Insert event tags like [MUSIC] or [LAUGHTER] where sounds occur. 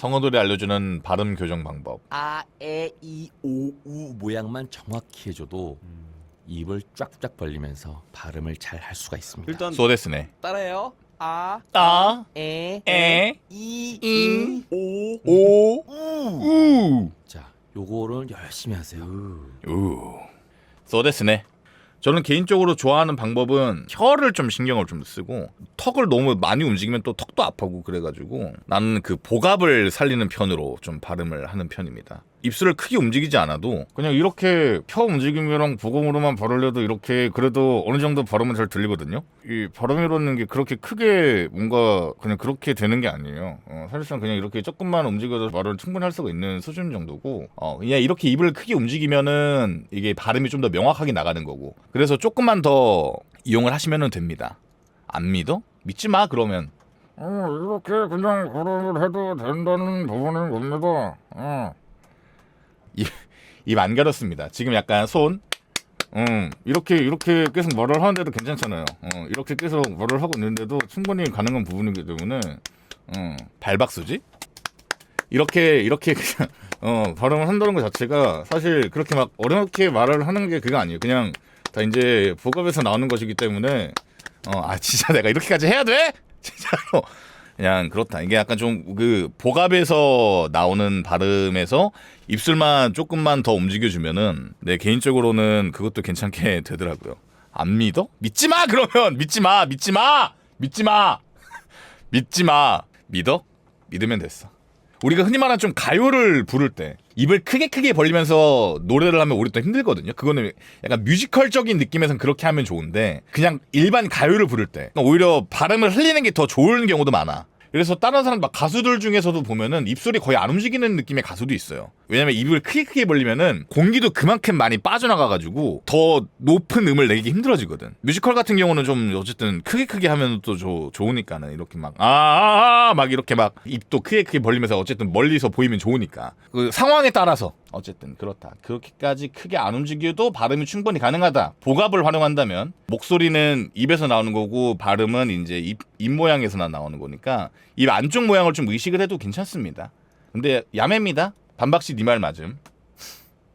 성어들이 알려주는 발음 교정 방법. 아, 에, 이, 오, 우 모양만 정확히 해줘도 입을 쫙쫙 벌리면서 발음을 잘 할 수가 있습니다. 일단 소데스네. 따라해요. 아, 따, 에, 에, 이, 잉, 오, 오, 우. 우. 자, 요거를 열심히 하세요. 우. 소데스네. 저는 개인적으로 좋아하는 방법은 혀를 좀 신경을 좀 쓰고 턱을 너무 많이 움직이면 또 턱도 아프고 그래가지고 나는 그 복압을 살리는 편으로 좀 발음을 하는 편입니다. 입술을 크게 움직이지 않아도 그냥 이렇게 혀 움직임이랑 발을 해도 이렇게 그래도 어느 정도 발음은 잘 들리거든요. 이 발음이라는 게 그렇게 크게 뭔가 그냥 그렇게 되는 게 아니에요. 어, 사실상 그냥 이렇게 조금만 움직여도 말을 충분히 할 수가 있는 수준 정도고 어, 그냥 이렇게 입을 크게 움직이면은 이게 발음이 좀 더 명확하게 나가는 거고 그래서 조금만 더 이용을 하시면 됩니다. 안 믿어? 믿지 마 그러면. 어 이렇게 그냥 발음을 해도 된다는 부분인 겁니다. 어. 입 안 가렸습니다. 지금 약간 손, 음, 이렇게 이렇게 계속 말을 하는데도 괜찮잖아요. 어, 이렇게 계속 말을 하고 있는데도 충분히 가능한 부분이기 때문에, 음, 발박수지? 이렇게 이렇게 그냥 어, 발음을 한다는 것 자체가 사실 그렇게 막 어렵게 말을 하는 게 그거 아니에요. 그냥 다 이제 복업에서 나오는 것이기 때문에, 어, 아 진짜 내가 이렇게까지 해야 돼? [LAUGHS] 진짜로. 그냥 그렇다. 이게 약간 좀 그 복압에서 나오는 발음에서 입술만 조금만 더 움직여주면은 내 개인적으로는 그것도 괜찮게 [LAUGHS] 되더라고요. 안 믿어? 믿지 마 그러면 믿지 마 믿지 마 믿지 마 [LAUGHS] 믿지 마 믿어? 믿으면 됐어. 우리가 흔히 말하는 좀 가요를 부를 때 입을 크게 크게 벌리면서 노래를 하면 우리 또 힘들거든요. 그거는 약간 뮤지컬적인 느낌에선 그렇게 하면 좋은데 그냥 일반 가요를 부를 때 오히려 발음을 흘리는 게 더 좋은 경우도 많아. 그래서 다른 사람 막 가수들 중에서도 보면은 입술이 거의 안 움직이는 느낌의 가수도 있어요. 왜냐면 입을 크게 크게 벌리면은 공기도 그만큼 많이 빠져나가가지고 더 높은 음을 내기 힘들어지거든. 뮤지컬 같은 경우는 좀 어쨌든 크게 크게 하면 또 조, 좋으니까는 이렇게 막 아아아 막 이렇게 막 입도 크게 크게 벌리면서 어쨌든 멀리서 보이면 좋으니까 그 상황에 따라서 어쨌든 그렇다. 그렇게까지 크게 안 움직여도 발음이 충분히 가능하다. 복압을 활용한다면 목소리는 입에서 나오는 거고 발음은 이제 입, 입 모양에서나 나오는 거니까 입 안쪽 모양을 좀 의식을 해도 괜찮습니다. 근데 야매입니다. 반박씨 네말 맞음.